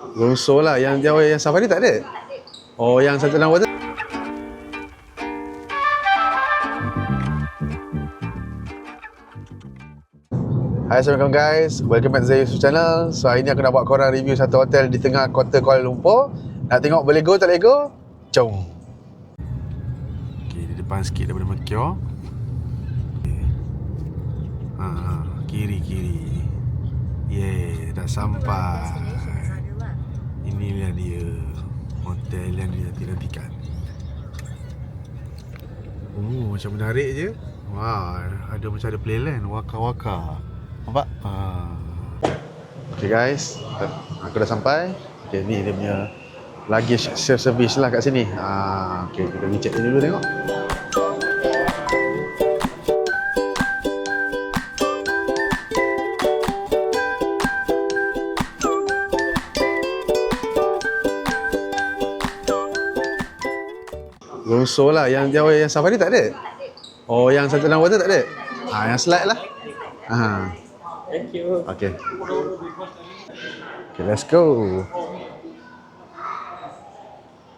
Rosso lah. Yang, yang, yang safari tak ada? Oh, yang satu dalam water? Hai Assalamualaikum guys Welcome back to Zayus channel So hari ni aku nak buat korang review satu hotel di tengah kota Kuala Lumpur Nak tengok boleh go tak boleh go? Jom Okay di depan sikit daripada Mekior okay. ha, ha, Kiri kiri Yeah dah sampai Inilah dia Hotel yang dia nanti-nantikan Oh macam menarik je Wah, ada macam ada playland, waka-waka. Nampak? Ha. Okay guys, aku dah sampai. Okay, ni dia punya luggage self-service lah kat sini. Ha, okay, kita check dulu tengok. Rosso lah. Yang, yang, yang safari tak ada? Oh, yang satu dalam water tak ada? Ha, yang slide lah. Ha. Thank you. Okay. Okay, let's go.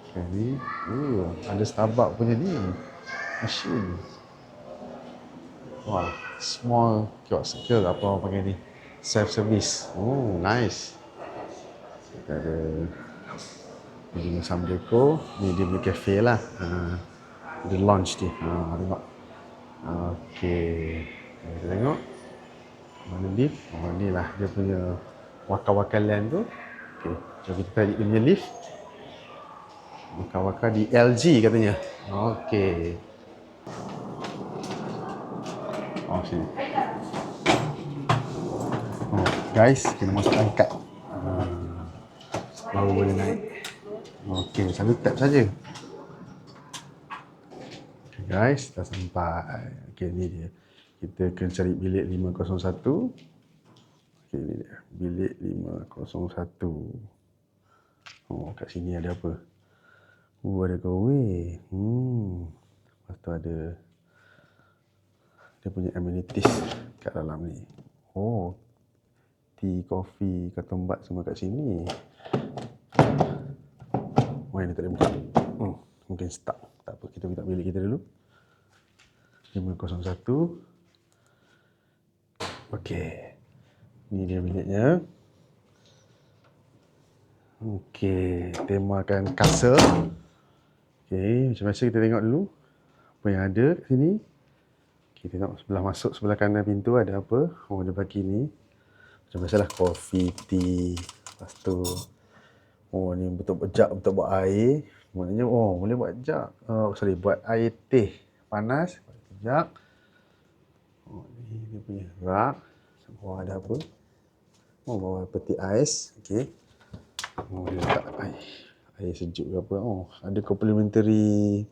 Okay, ni. Uh, ada Starbucks punya ni. Machine. Wah, small kiosk ke apa orang panggil ni. Self-service. Oh, nice. Kita ada ni dengan Samdeko. Ni dia punya cafe lah. Ha. Dia launch dia. Ha, tengok. Okey. Kita tengok. Mana lift? Oh, ni lah dia punya waka-waka tu. Okey. Jom kita tarik dia punya lift. Waka-waka di LG katanya. Okey. Oh, sini. Oh, guys, kena masuk angkat. Hmm. Baru boleh naik. Okey, satu tap saja. Okay, guys, dah sampai. Okey, ni dia. Kita kena cari bilik 501. Okey, ni dia. Bilik 501. Oh, kat sini ada apa? Oh, ada kawe. Hmm. Lepas tu ada dia punya amenities kat dalam ni. Oh. Tea, kopi, karton bat semua kat sini. Ini tak boleh buka. Hmm. Mungkin stuck. Tak apa, kita minta bilik kita dulu. 501. Okey. Ni dia biliknya. Okey, temakan castle. Okey, macam biasa kita tengok dulu apa yang ada kat sini. Okey, tengok sebelah masuk sebelah kanan pintu ada apa? Oh, dia bagi ni. Macam biasalah kopi, tea. Lepas tu Oh, ni buat jug, betul buat air. Maknanya, oh, boleh buat jug. Oh, sorry, buat air teh panas. Jug. Oh, ni dia punya rak. Bawah ada apa? Oh, bawah peti ais. Okey. Oh, dia letak air. Air sejuk ke apa. Oh, ada complimentary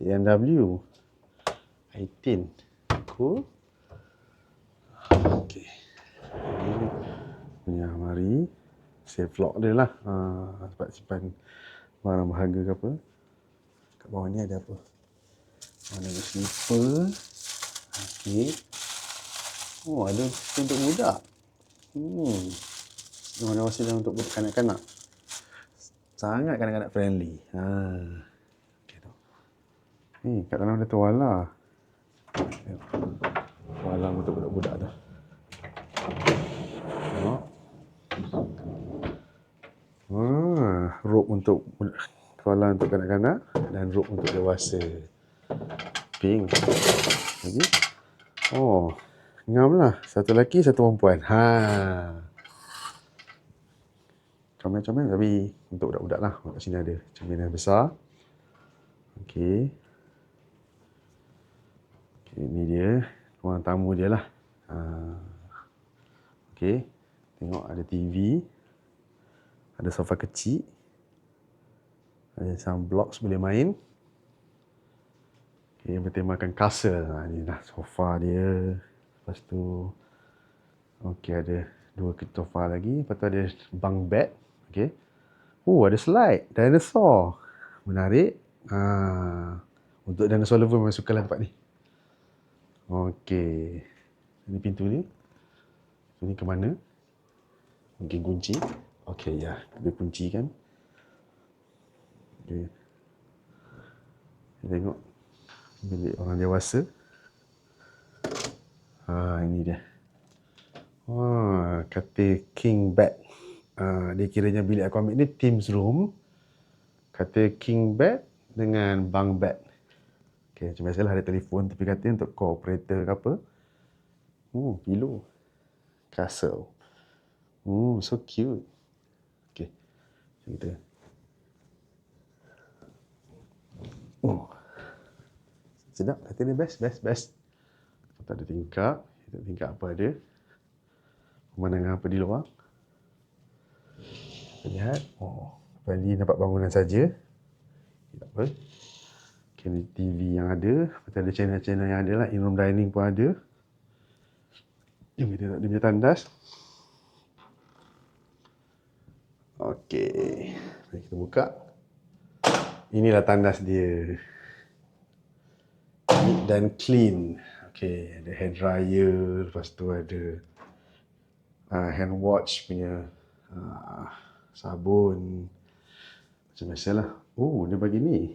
ANW. Air tin. Cool. Okey. Ini punya almari. Safe lock dia lah. Ha, sebab simpan barang berharga ke apa. Kat bawah ni ada apa? Ada slipper. Okey. Oh, ada untuk budak. Hmm. Oh, ada wasilah untuk kanak-kanak. Sangat kanak-kanak friendly. Ha. Okey tu. Ni kat dalam ada tuala. Tuala untuk budak-budak tu. Tengok. Ah, rope untuk tuala untuk kanak-kanak dan rope untuk dewasa. Pink. Lagi. Oh, ngam lah. Satu lelaki, satu perempuan. Ha. Comel-comel tapi untuk budak-budak lah. Kat sini ada cermin yang besar. Okey. Okey, ni dia. Ruang tamu dia lah. Ha. Okey. Tengok ada TV. Ada sofa kecil. Ada some blocks boleh main. Okay, bertemakan castle. Ha, ni lah sofa dia. Lepas tu, okey ada dua sofa lagi. Lepas tu ada bunk bed. Okey. Oh, ada slide. Dinosaur. Menarik. Ha, untuk dinosaur lover memang suka lah tempat ni. Okey. Ini pintu ni. Ini ke mana? Mungkin kunci. Okey, ya. Dia kunci kan. Okey. Kita tengok bilik orang dewasa. Ha, ini dia. Wah, katil king bed. Ha, dia kiranya bilik aku ambil ni Teams room. Katil king bed dengan bunk bed. Okay, macam biasalah ada telefon tepi katil untuk call operator ke apa. Hmm, pillow. Castle. Hmm, so cute. Okay, kita. Oh. Sedap, katil ni best, best, best. Tak ada tingkap. Kita tingkap apa ada. Pemandangan apa di luar. Kita lihat. Oh, Bali dapat bangunan saja. Tak apa. Okay, ni TV yang ada. Lepas ada channel-channel yang ada lah. In-room dining pun ada. Jom kita tengok dia punya tandas. Okey. Mari kita buka. Inilah tandas dia. Neat dan clean. Okey, ada hair dryer, lepas tu ada uh, hand wash punya uh, sabun. Macam biasalah. Oh, dia bagi ni.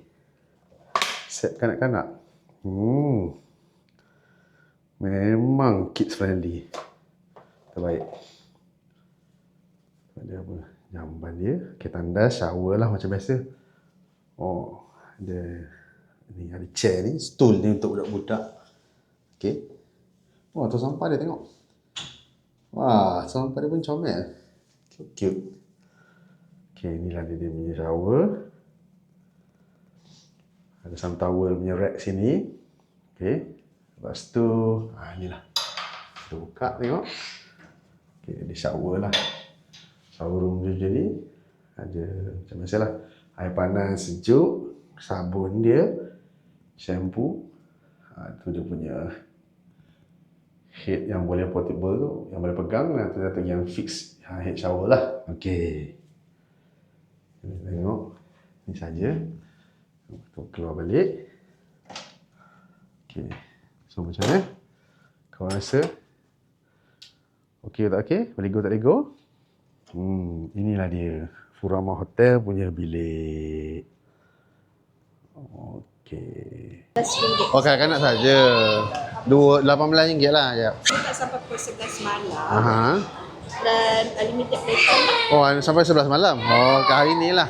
Set kanak-kanak. Hmm. Memang kids friendly. Terbaik. Ada apa? Jamban dia. Okay, tandas, shower lah macam biasa. Oh, ada ni ada chair ni, stool ni untuk budak-budak. Okey. Wah, tu sampah dia tengok. Wah, sampah dia pun comel. Cute, cute. Okey, inilah dia, dia punya shower. Ada some towel punya rack sini. Okey. Lepas tu, ah inilah. Kita buka tengok. Okey, dia shower lah. Shower room dia ni. Ada macam biasalah. Air panas sejuk. Sabun dia. Shampoo. Ha, tu dia punya head yang boleh portable tu. Yang boleh pegang lah. Tu satu yang fix ha, head shower lah. Okey. Kita tengok. Ni saja. Kita keluar balik. Okey. So macam mana? Kau rasa? Okey tak okey? Boleh go tak boleh go? Hmm, inilah dia. Furama Hotel punya bilik. Okey. RM11 Oh, kanak-kanak saja. Dua RM18 lah. Ya. tak sampai pukul 11 malam Aha. dan unlimited playtime lah. Oh, sampai 11 malam. Oh, ke hari ni lah.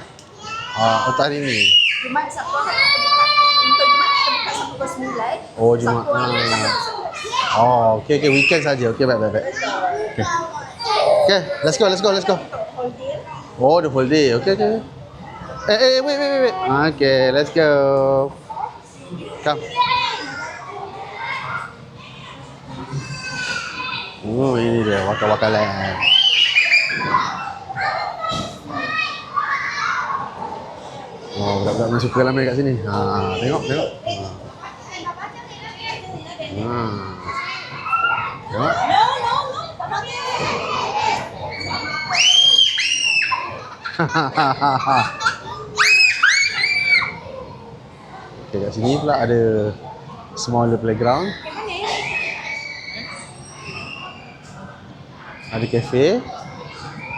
Oh, untuk hari ni. Jumaat Sabtu Ahad kita buka untuk Jumaat kita buka sampai pukul 9. Oh, Jumaat. Sabtu Ahad Hmm. sampai pukul Oh, okey okey weekend saja. Okey, baik baik baik. Okey. Okey, let's go, let's go, let's go. 11. Untuk whole day. Oh, the full day. Okey okey. Eh eh wait wait wait. Okay, let's go. Come. Oh, ini dia waka-waka land. Oh, budak-budak masuk ke dalam kat sini. Ha, tengok, tengok. Ha. ha. Okay, kat sini pula ada smaller playground. Ada cafe.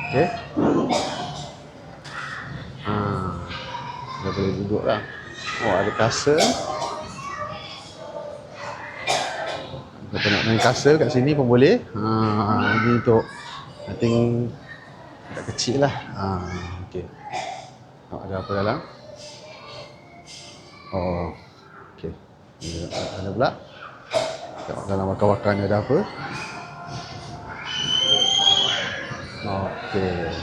Okay. Ha. Dah boleh duduk lah. Oh, ada kasut. Kalau nak main kasut kat sini pun boleh. Ha, ini untuk I think budak kecil lah. Ha, okay. Tengok ada apa dalam. Oh, okay. Ini ada, ada pula. Tengok dalam wakar-wakar ni ada apa. Okay.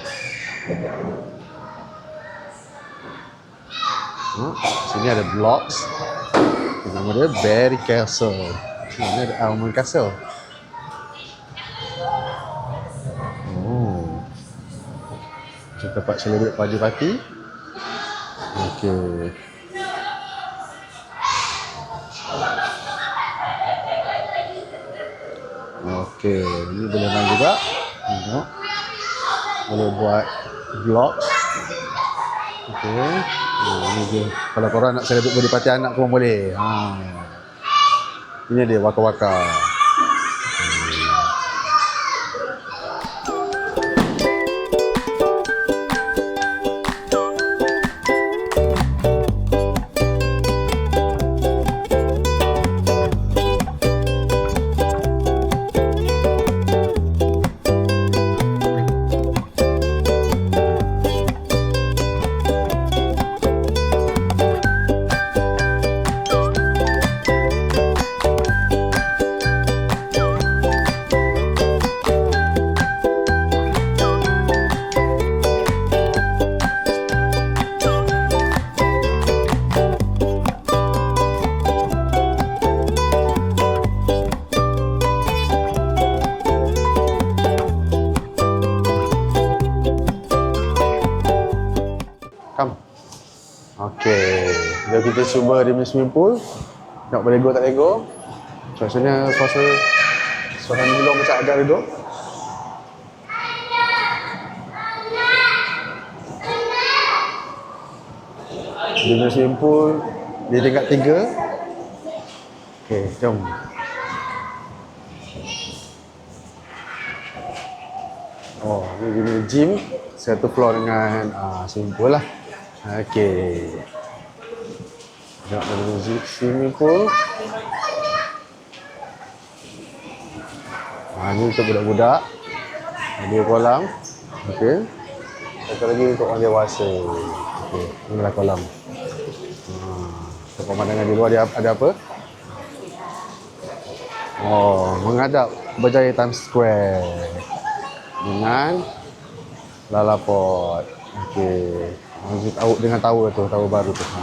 Oh, sini ada blocks. Nama dia Berry Castle. Ini ada Almond Castle. Macam tempat celebrate party party. Okey. Okey, ini boleh main juga. Tengok. Boleh buat blocks. Okey. Oh, ini dia. Kalau korang nak celebrate birthday party anak pun boleh. Ha. Ini dia waka-waka. Okay. Jom kita cuba dia punya swimming pool. Tengok boleh go tak boleh go. Rasanya suasa suasana belum macam agak redo. Dia punya swimming pool di tingkat tiga. Okay, jom. Oh, ni dia punya gym. Satu floor dengan uh, swimming pool lah. Okay. Tengok dia punya zi- swimming pool. Ha, ni untuk budak-budak. Ada kolam. Okey. Satu lagi untuk orang dewasa. Okey, inilah kolam. Ha, pemandangan di luar dia ada apa? Oh, menghadap Berjaya Times Square dengan Lalaport. Okey. Masjid tahu dengan tower tu, tower baru tu. Ha.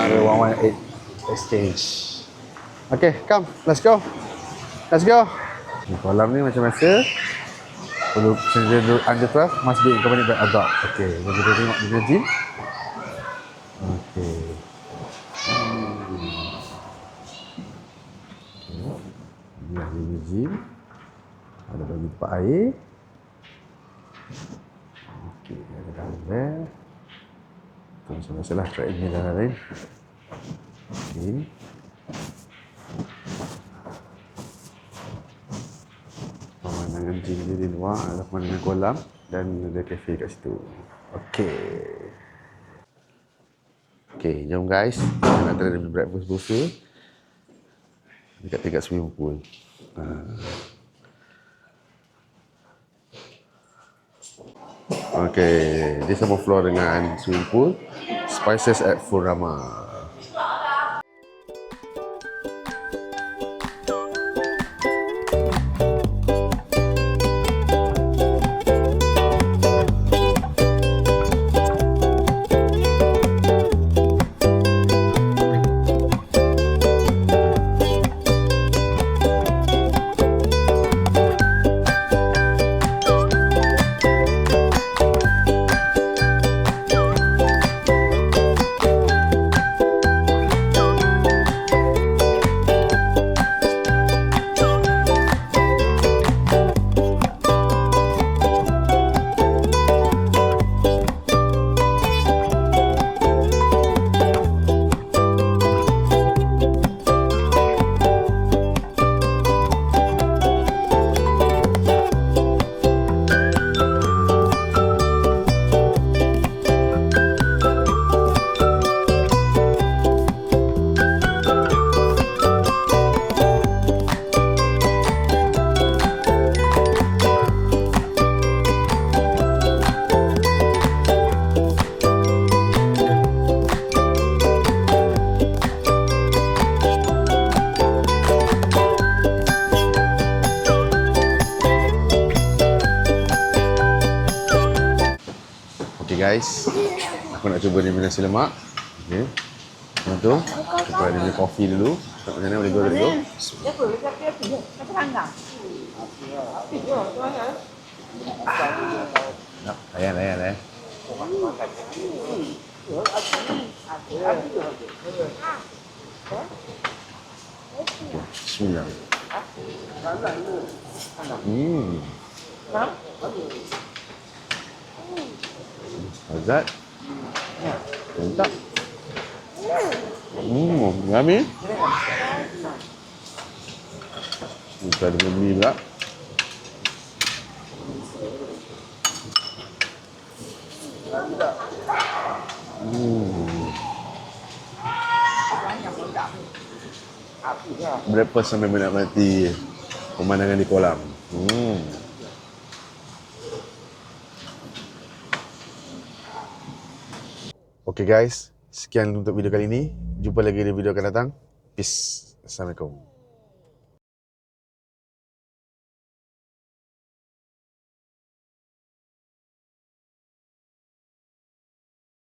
Ada 118 exchange. Okay, come. Let's go. Let's go. Di kolam ni macam biasa. Perlu sedia dulu under 12 must be accompanied by adult. Okay, kita tengok punya gym. Okay. Ini lah dia punya gym. Ada bagi tempat air. Okey, ada dumbbell. Macam biasalah treadmill dan lain-lain. Okey. Pemandangan dia di luar adalah pemandangan kolam dan ada kafe kat situ. Okey. Okey, jom guys. Kita nak try breakfast buffet. Dekat tingkat swimming pool. Ha. Okay, dia sama floor dengan swimming pool. Spices at Furama. Guys, aku nak cuba dia punya nasi lemak. Okay. Lepas tu, kita ada punya kopi dulu. Tengok macam mana boleh go, go. Dia apa? Dia apa? Dia tu kan? Nak, layan, layan, layan. Bismillah. Hmm. Azad. Mantap. Hmm, yummy. Kita ada beli pula. Breakfast sampai menikmati pemandangan di kolam. Hmm. Okay guys, sekian untuk video kali ini. Jumpa lagi di video akan datang. Peace. Assalamualaikum.